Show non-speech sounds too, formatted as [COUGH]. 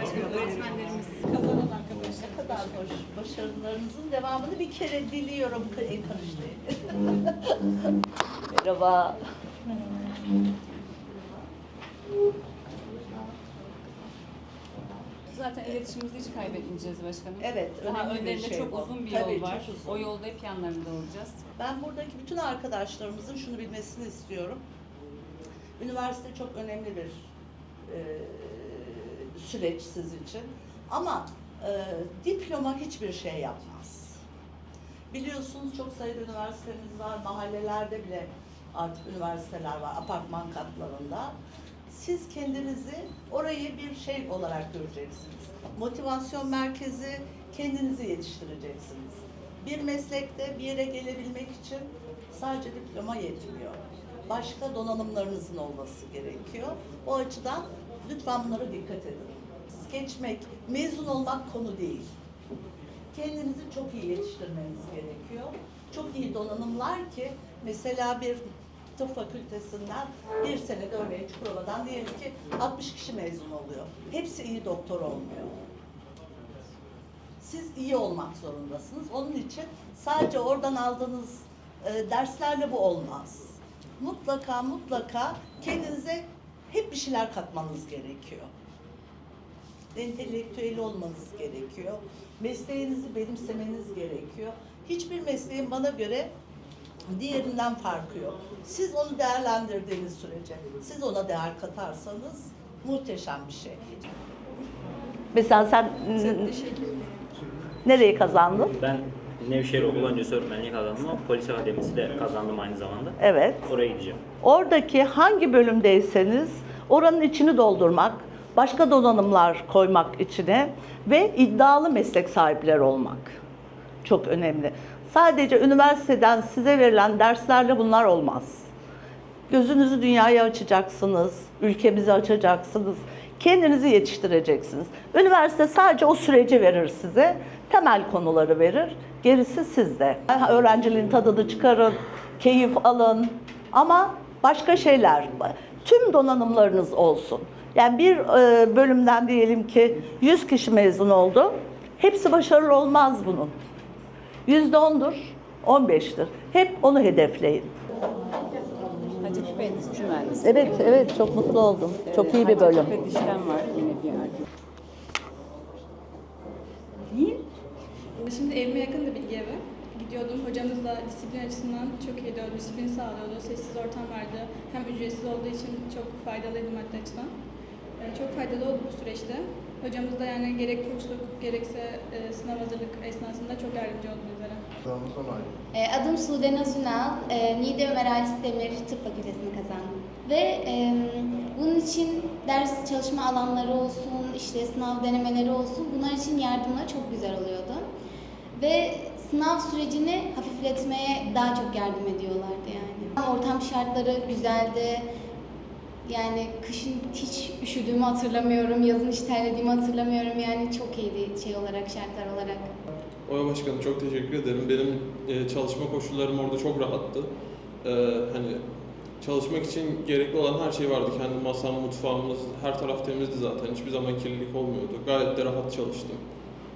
Öğretmenlerimiz. Kazanan arkadaşlar. Ne kadar hoş. Başarılarınızın devamını bir kere diliyorum. El karıştırın. [LAUGHS] Merhaba. Zaten iletişimimizi hiç kaybetmeyeceğiz başkanım. Evet, Daha önemli önlerinde şey çok bu. uzun bir Tabii, yol var. çok uzun. O yolda hep yanlarında olacağız. Ben buradaki bütün arkadaşlarımızın şunu bilmesini istiyorum. Üniversite çok önemli bir e, süreç siz için. Ama e, diploma hiçbir şey yapmaz. Biliyorsunuz çok sayıda üniversitemiz var. Mahallelerde bile artık üniversiteler var. Apartman katlarında. Siz kendinizi orayı bir şey olarak göreceksiniz. Motivasyon merkezi kendinizi yetiştireceksiniz. Bir meslekte bir yere gelebilmek için sadece diploma yetmiyor. Başka donanımlarınızın olması gerekiyor. O açıdan lütfen bunlara dikkat edin. Geçmek, mezun olmak konu değil. Kendinizi çok iyi yetiştirmeniz gerekiyor. Çok iyi donanımlar ki mesela bir tıp fakültesinden bir senede örneğin Çukurova'dan diyelim ki 60 kişi mezun oluyor. Hepsi iyi doktor olmuyor. Siz iyi olmak zorundasınız. Onun için sadece oradan aldığınız e, derslerle bu olmaz. Mutlaka mutlaka kendinize hep bir şeyler katmanız gerekiyor. Entelektüel olmanız gerekiyor. Mesleğinizi benimsemeniz gerekiyor. Hiçbir mesleğin bana göre diğerinden farkı yok. Siz onu değerlendirdiğiniz sürece, siz ona değer katarsanız muhteşem bir şey. Mesela sen nereyi kazandın? Ben Nevşehir Okul Öncesi Öğretmenliği kazandım ama Polis Akademisi de kazandım aynı zamanda. Evet. Oraya gideceğim. Oradaki hangi bölümdeyseniz oranın içini doldurmak, başka donanımlar koymak içine ve iddialı meslek sahipleri olmak çok önemli. Sadece üniversiteden size verilen derslerle bunlar olmaz. Gözünüzü dünyaya açacaksınız, ülkemizi açacaksınız, kendinizi yetiştireceksiniz. Üniversite sadece o süreci verir size, temel konuları verir, gerisi sizde. Öğrenciliğin tadını çıkarın, keyif alın ama başka şeyler, tüm donanımlarınız olsun. Yani bir e, bölümden diyelim ki 100 kişi mezun oldu, hepsi başarılı olmaz bunun. Yüzde ondur, 15'tir. Hep onu hedefleyin. Endüstri Mühendisi. Evet, evet çok mutlu oldum. Çok iyi bir bölüm. Hacettepe Dişten var yine bir yerde. Şimdi evime yakın da bilgi evi. Gidiyordum hocamızla disiplin açısından çok iyiydi. O disiplin sağlıyordu. Sessiz ortam vardı. Hem ücretsiz olduğu için çok faydalıydı maddi açıdan. Ee, Çok faydalı oldu bu süreçte. Hocamız da yani gerek koçluk gerekse e, sınav hazırlık esnasında çok yardımcı oldu bizlere. E, Adım Sude Nazunal. E, Niğde Ömer Halis Demir Tıp Fakültesini kazandım. Ve e, bunun için ders çalışma alanları olsun, işte sınav denemeleri olsun bunlar için yardımlar çok güzel oluyordu. Ve sınav sürecini hafifletmeye daha çok yardım ediyorlardı yani. Ortam şartları güzeldi. Yani kışın hiç üşüdüğümü hatırlamıyorum, yazın hiç terlediğimi hatırlamıyorum. Yani çok iyiydi şey olarak, şartlar olarak. Oya Başkanım çok teşekkür ederim. Benim e, çalışma koşullarım orada çok rahattı. E, hani çalışmak için gerekli olan her şey vardı. Kendi masam, mutfağımız, her taraf temizdi zaten. Hiçbir zaman kirlilik olmuyordu. Gayet de rahat çalıştım.